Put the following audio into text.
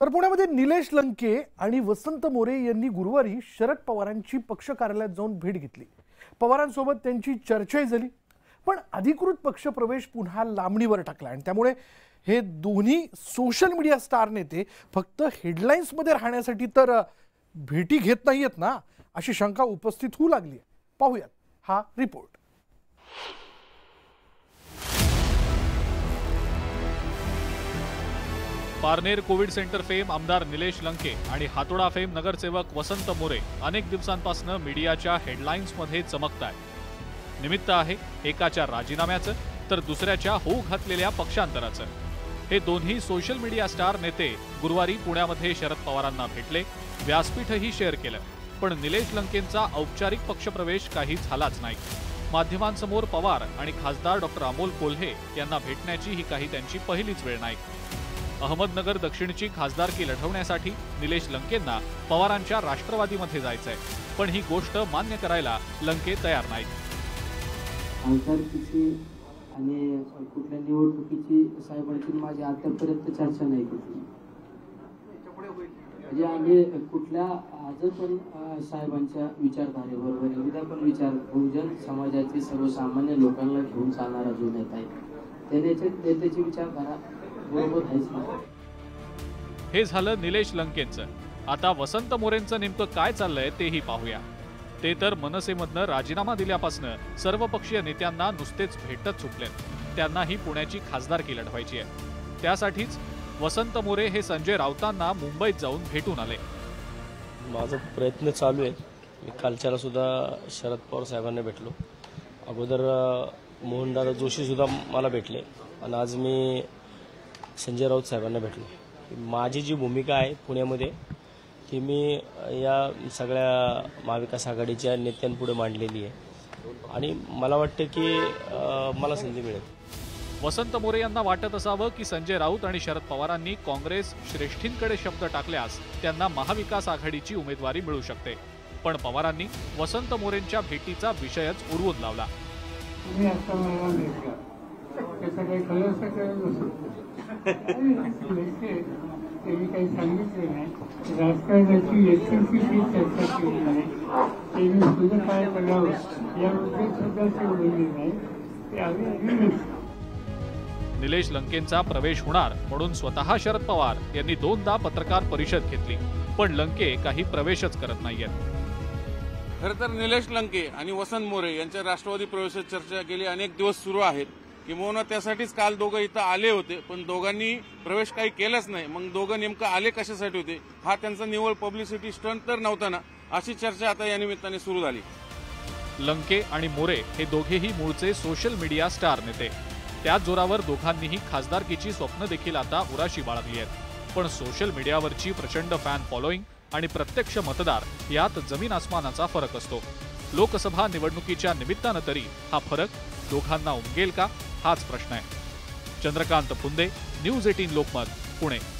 तर पुण्यामध्ये निलेश लंके आणि वसंत मोरे यांनी गुरुवारी शरद पवारांची पक्ष कार्यालयात जाऊन भेट घेतली. पवारांसोबत त्यांची चर्चाही झाली. पण अधिकृत पक्षप्रवेश पुन्हा लांबणीवर टाकला आणि त्यामुळे हे दोन्ही सोशल मीडिया स्टार नेते फक्त हेडलाईन्समध्ये राहण्यासाठी तर भेटी घेत नाहीयेत ना अशी शंका उपस्थित होऊ लागली आहे. पाहूयात हा report Parner covid centre fame आमदार निलेश लंके आणि हातोडा फेम नगरसेवक वसंत मोरे अनेक दिवसांपासून मीडियाच्या हेडलाईन्समध्ये चमकत आहेत निमित्त आहे एकाच्या राजीनाम्याचं तर दुसऱ्याच्या होऊ घातलेल्या पक्षांतराचं. हे दोन्ही सोशल मीडिया स्टार नेते गुरुवारी पुण्यामध्ये शरद पवारांना भेटले व्यासपीठही शेअर केलं. पण निलेश लंकेंचा औपचारिक पक्षप्रवेश काही झालाच नाही. माध्यमांसमोर पवार आणि खासदार डॉक्टर अमोल कोल्हे यांना भेटण्याची ही काही त्यांची पहिलीच वेळ नाही. अहमदनगर दक्षिणची खासदारकी लढवण्यासाठी निलेश लंकेंना पवारांच्या राष्ट्रवादीमध्ये जायचंय पण ही गोष्ट मान्य करायला लंके तयार नाहीत आमदारकीची आणि कुठल्या निवडणुकीची साहेबांची माझी आतापर्यंत चर्चा नाही कुठली म्हणजे आम्ही कुठल्या आज पण साहेबांच्या विचारधारेबरोबर आहे. उद्या पण विचार बहुजन समाजाचे सर्वसामान्य लोकांना घेऊन चालणारा जो नेता आहे त्या नेत्याची विचारधारा हे झालं निलेश लंकेंचं. आता वसंत मोरेंचं नेमकं काय चाललंय तेही पाहूया. ते तर मनसेमधनं राजीनामा दिल्यापासनं सर्वपक्षीय नेत्यांना नुसतेच भेटत सुटलेत. त्यांनाही पुण्याची खासदारकी लढवायची आहे. त्यासाठीच वसंत मोरे हे संजय राऊतांना मुंबईत जाऊन भेटून आले. माझा प्रयत्न चालू आहे मी कालच्याला सुद्धा शरद पवार साहेबांना भेटलो. अगोदर मोहनदादा जोशीसुद्धा मला भेटले. आणि आज मी संजय राऊत साहेबांना भेटलो. माझी जी भूमिका आहे पुण्यामध्ये ती मी या सगळ्या महाविकास आघाडीच्या नेत्यांपुढे मांडलेली आहे. आणि मला वाटतं की मला संधी मिळेल. वसंत मोरे यांना वाटत असावं की संजय राऊत आणि शरद पवारांनी काँग्रेस श्रेष्ठींकडे शब्द टाकल्यास त्यांना महाविकास आघाडीची उमेदवारी मिळू शकते. पण पवारांनी वसंत मोरेंच्या भेटीचा विषयच उडवून लावला. भेटला त्याचं काही सांगितलं नाही. राजकारणाची चर्चा केली नाही त्यांनी तुझं काय करावं याबद्दल सुद्धा ते बोलले नाही. ते आम्ही निलेश लंकेंचा प्रवेश होणार म्हणून स्वतः शरद पवार यांनी दोनदा पत्रकार परिषद घेतली. पण लंके काही प्रवेशच करत नाहीयेत. खरं तर निलेश लंके आणि वसंत मोरे यांच्या राष्ट्रवादी प्रवेशात चर्चा गेली अनेक दिवस सुरू आहेत. किंबहुना त्यासाठीच काल दोघं इथं आले होते पण दोघांनी प्रवेश काही केलाच नाही. मग दोघं नेमकं आले कशासाठी होते? हा त्यांचा निव्वळ पब्लिसिटी स्टंट तर नव्हता ना? अशी चर्चा आता या निमित्ताने सुरू झाली. लंके आणि मोरे हे दोघेही मूळचे सोशल मीडिया स्टार नेते. त्याच जोरावर दोघांनीही खासदारकीची स्वप्न देखील आता उराशी बाळगली आहेत. पण सोशल मीडियावरची प्रचंड फॅन फॉलोईंग आणि प्रत्यक्ष मतदार यात जमीन आसमानाचा फरक असतो. लोकसभा निवडणुकीच्या निमित्तानं तरी हा फरक दोघांना उमगेल का? हाच प्रश्न आहे. Chandrakant Phunde news eighteen Lokmat Pune.